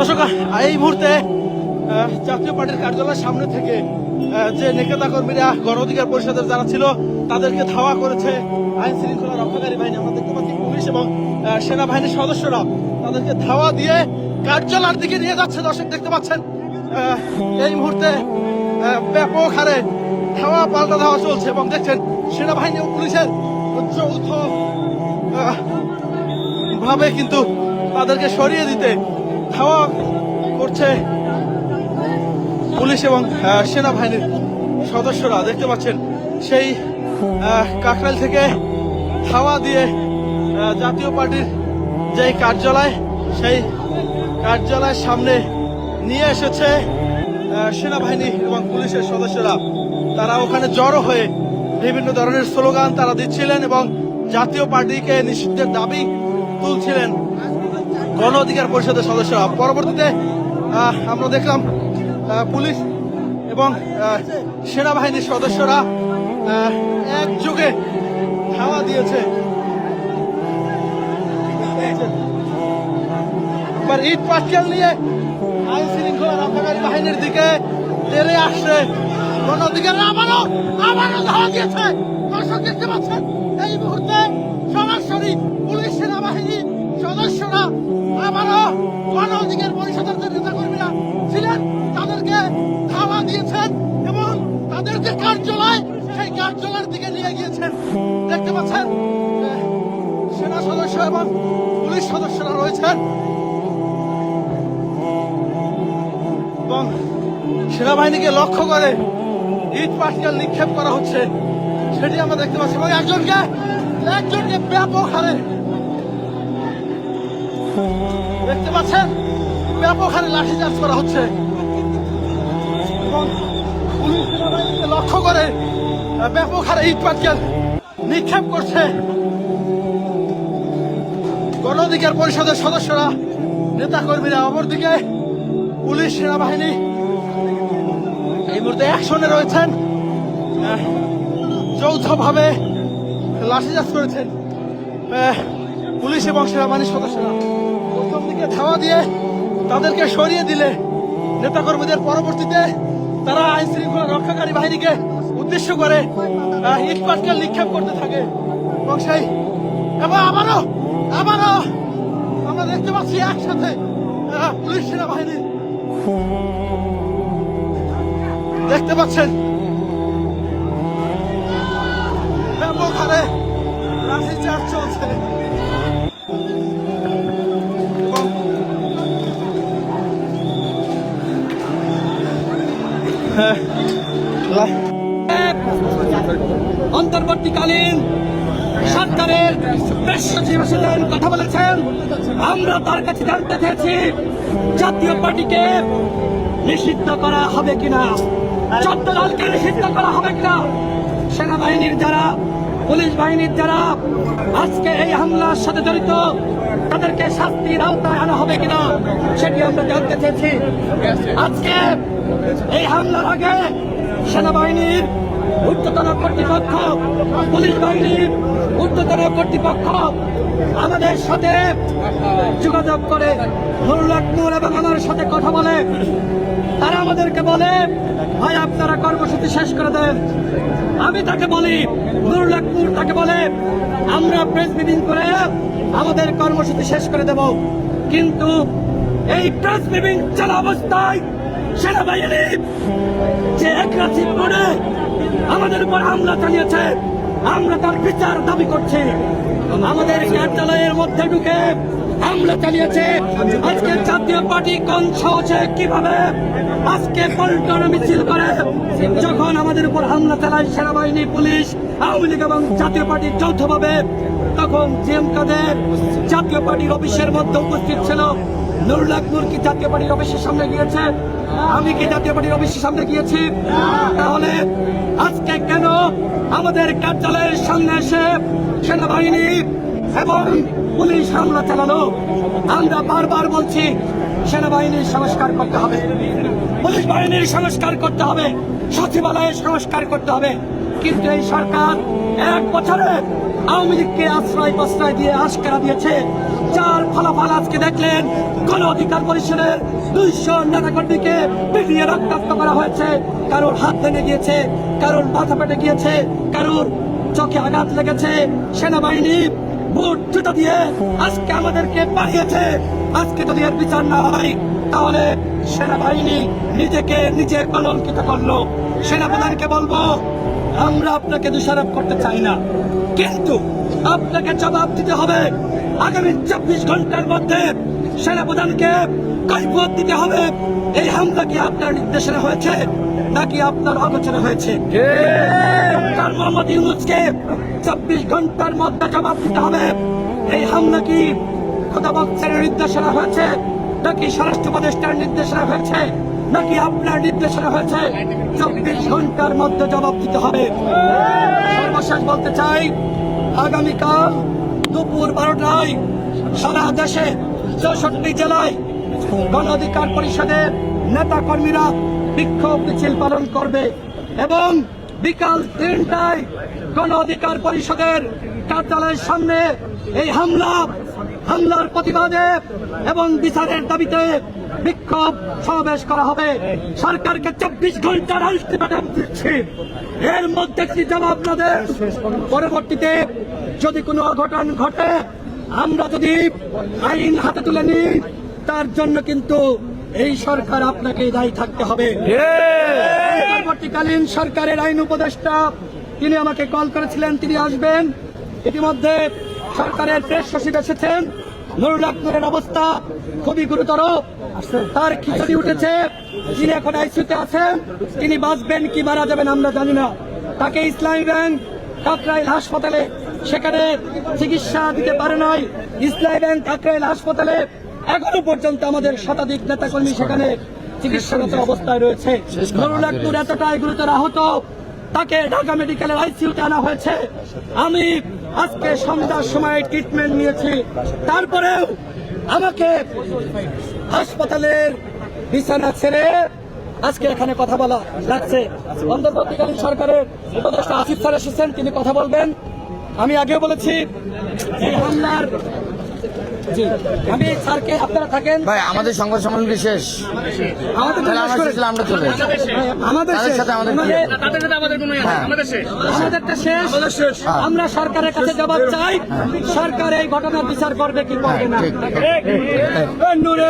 দর্শক, এই মুহূর্তে জাতীয় পার্টির কার্যালয়ের সামনে থেকে যে নেতা কর্মীরা গণ অধিকার পরিষদের যারা ছিল, তাদেরকে ধাওয়া করেছে আইন শৃঙ্খলা রক্ষাকারী বাহিনী। আমরা দেখতে পাচ্ছি পুলিশ এবং সেনাবাহিনীর সদস্যরা তাদেরকে ধাওয়া দিয়ে কার্যালয়ের দিকে নিয়ে যাচ্ছে। দর্শক, দেখতে পাচ্ছেন এই মুহূর্তে ব্যাপক হারে ধাওয়া পাল্টা ধাওয়া চলছে এবং দেখছেন সেনাবাহিনী ও পুলিশের যৌথ ভাবে কিন্তু তাদেরকে সরিয়ে দিতে ধাওয়া করছে পুলিশ এবং সেনাবাহিনীর সদস্যরা। দেখতে পাচ্ছেন, সেই কাকরাইল থেকে ধাওয়া দিয়ে জাতীয় পার্টির যে কার্যালয়, সেই কার্যালয়ের সামনে নিয়ে এসেছে সেনাবাহিনী এবং পুলিশের সদস্যরা। তারা ওখানে জড়ো হয়ে বিভিন্ন ধরনের স্লোগান তারা দিচ্ছিলেন এবং জাতীয় পার্টিকে নিষিদ্ধের দাবি তুলছিলেন। গণ অধিকার পরিষদের সদস্যরা পরবর্তীতে আমরা দেখলাম পুলিশ এবং সেনাবাহিনীর সদস্যরা একযোগে ধাওয়া দিয়েছে। এবার ইট নিয়ে আইন শৃঙ্খলা রক্ষাকারী বাহিনীর দিকে তেরে আসছে। গণ অধিকার আবারও আবারও ধাওয়া দিয়েছে। দর্শক দেখতে পাচ্ছেন, এই মুহূর্তে সরাসরি সদস্য এবং পুলিশ সদস্যরা রয়েছেন। এবং সেনাবাহিনীকে লক্ষ্য করে ইট পাটকেল নিক্ষেপ করা হচ্ছে। সেটি আমরা দেখতে পাচ্ছি। এবং একজনকে একজনকে ব্যাপক হারে দেখতে পাচ্ছেন, ব্যাপক হারে লাঠিচার্জ করা হচ্ছে। এবং পুলিশ সেনাবাহিনীকে লক্ষ্য করে ব্যাপক হারে ইট পাটকেল নিক্ষেপ করছে। অধিকার পরিষদের সদস্যরা নেতাকর্মীরা অপরদিকে পুলিশ সেনাবাহিনী এই মুহূর্তে অ্যাকশনে রয়েছেন যৌথভাবে লাঠিচার্জ করেছেন পুলিশ এবং সেনাবাহিনীর সদস্যরা। প্রথম দিকে ধাওয়া দিয়ে তাদেরকে সরিয়ে দিলে নেতাকর্মীদের পরবর্তীতে তারা আইন শৃঙ্খলা রক্ষাকারী বাহিনীকে উদ্দেশ্য করে আহ, ইট পাটকেল নিক্ষেপ করতে থাকে। এবং সেই এবং আবারও আবারও দেখতে পাচ্ছি একসাথে পুলিশ সেনাবাহিনী। দেখতে পাচ্ছেন? হারে লাঠিচার্জ চলছে। অন্তর্বর্তীকালীন সরকারের প্রেস কথা বলেছেন। আমরা তার কাছে জানতে চেয়েছি, জাতীয় পার্টিকে নিষিদ্ধ করা হবে কিনা চোদ্দ নিষিদ্ধ করা হবে কিনা, সেনাবাহিনীর যারা, পুলিশ বাহিনীর যারা আজকে এই হামলার সাথে জড়িত, তাদেরকে শাস্তির আওতায় আনা হবে কিনা সেটি আমরা জানতে চেয়েছি। আজকে এই হামলার আগে সেনাবাহিনীর ঊর্ধ্বতন কর্তৃপক্ষ, পুলিশ বাহিনীর ঊর্ধ্বতন কর্তৃপক্ষ আমাদের সাথে যোগাযোগ করে নুরুল এবং আমার সাথে কথা বলে। তারা আমাদেরকে বলে, ভাই, আপনারা কর্মসূচি শেষ করে দেন। আমি তাকে বলি নুরুল আকমুর তাকে বলে, আমরা প্রেস মিটিং করে আমাদের কর্মসূচি শেষ করে দেব। কিন্তু এই প্রেস মিটিং চলা অবস্থায় সেনাবাহিনী যে এক একরাশি করে আমাদের উপর হামলা চালিয়েছে। আমরা তার বিচার দাবি করছি। আমাদের কার্যালয়ের মধ্যে ঢুকে হামলা চালিয়েছে। আজকে জাতীয় পার্টি কোন সাহসে কীভাবে আজকে পল্টন মিছিল করে? যখন আমাদের উপর হামলা চালায় সেনাবাহিনী, পুলিশ, আওয়ামী লীগ এবং জাতীয় পার্টির যৌথভাবে, তখন জিএম কাদের জাতীয় পার্টির অফিসের মধ্যে উপস্থিত ছিল। নুরুল আকবর কি জাতীয় পার্টির অফিসের সামনে গিয়েছে। আমি কি জাতীয় পার্টির অফিসের সামনে গিয়েছি? তাহলে আমাদের কার্যালয়ের সামনে এসে সেনাবাহিনী এবং পুলিশ হামলা চালানো আমরা বারবার বলছি, সেনাবাহিনীর সংস্কার করতে হবে। পুলিশ বাহিনীর সংস্কার করতে হবে। সচিবালয়ের সংস্কার করতে হবে। কিন্তু এই সরকার এক বছরে আওয়ামী লীগকে আশ্রয় প্রশ্রয় দিয়ে আশকারা দিয়েছে। যার ফলাফল আজকে দেখলেন। গণ অধিকার পরিষদের দুইশো নেতাকর্মীকে পিটিয়ে রক্তাক্ত করা হয়েছে। কারোর হাত ভেঙে গিয়েছে, কারোর মাথা পেটে গিয়েছে, কারোর চোখে আঘাত লেগেছে। সেনাবাহিনী বুট জুতা দিয়ে আজকে আমাদেরকে পাঠিয়েছে আজকে যদি এর বিচার না হয়, তাহলে সেনাবাহিনী নিজেকে নিজে কলঙ্কিত করল। সেনাপ্রধানকে বলব আমরা আপনাকে দোষারোপ করতে চাই না। কিন্তু আপনাকে জবাব দিতে হবে। আগামী চব্বিশ ঘণ্টার মধ্যে সেনাপ্রধানকে কৈফত দিতে হবে। এই হামলা কি আপনার নির্দেশনা হয়েছে নাকি আপনার আলোচনা হয়েছে? ডক্টর মোহাম্মদ ইউনুসকে চব্বিশ ঘণ্টার মধ্যে জবাব দিতে হবে। এই হামলা কি খোদাবক্সের নির্দেশনা হয়েছে নাকি স্বরাষ্ট্র উপদেষ্টার নির্দেশনা হয়েছে? নাকি আপনার নির্দেশনা হয়েছে? চব্বিশ ঘণ্টার মধ্যে জবাব দিতে হবে। সর্বশেষ বলতে চাই, আগামীকাল দুপুর বারোটায় সারা দেশে চৌষট্টি জেলায় গণ অধিকার পরিষদের নেতা কর্মীরা বিক্ষোভ মিছিল পালন করবে এবং বিকাল তিনটায় গণ অধিকার পরিষদের কার্যালয়ের সামনে এই হামলা, হামলার প্রতিবাদে এবং বিচারের দাবিতে বিক্ষোভ সমাবেশ করা হবে। সরকারকে চব্বিশ ঘণ্টার আলটিমেটাম দিচ্ছি। এর মধ্যে কি জবাব না দেন পরবর্তীতে যদি কোনো অঘটন ঘটে আমরা যদি আইন হাতে তুলে নিই তার জন্য কিন্তু এই সরকার আপনাকে দায়ী থাকতে হবে। পরবর্তীকালীন সরকারের আইন উপদেষ্টা তিনি আমাকে কল করেছিলেন তিনি আসবেন। ইতিমধ্যে সরকারের প্রেস সচিব এসেছেন। নুরুল আকবরের অবস্থা খুবই গুরুতর। তার খিচুড়ি উঠেছে। তিনি এখন আইসিউতে আছেন তিনি বাঁচবেন কি মারা যাবেন আমরা জানি না। তাকে ইসলামী ব্যাংক কাকরাইল হাসপাতালে সেখানে চিকিৎসা দিতে পারে নাই। ইসলামী ব্যাংক কাকরাইল হাসপাতালে এখনও পর্যন্ত আমাদের শতাধিক নেতাকর্মী সেখানে চিকিৎসাগত অবস্থায় রয়েছে। নুরুল আকবর এতটাই গুরুতর আহত তাকে ঢাকা মেডিকেলের আইসিইউতে আনা হয়েছে। আমি আজকে সন্ধ্যার সময় ট্রিটমেন্ট নিয়েছি। তারপরেও আমাকে হাসপাতালের বিছানা ছেড়ে আজকে এখানে কথা বলা লাগছে অন্তর্বর্তীকালীন সরকারের উপদেষ্টা আসিফ স্যার এসেছেন, তিনি কথা বলবেন। আমি আগেও বলেছি, এই হামলার জি আমি স্যারকে আপনারা থাকেন ভাই আমাদের সংবাদ সম্মেলন শেষ আমাদের আমরা চলে আমাদের শেষ। সাথে আমাদের আমাদের- তাদের আমাদের কোনো ইয়ে নেই, হ্যাঁ। আমাদের শেষ আমাদেরটা শেষ আমরা সরকারের কাছে জবাব চাই সরকার এই ঘটনার বিচার করবে কি করবে না ঠিক, ঠিক। এ, নূরে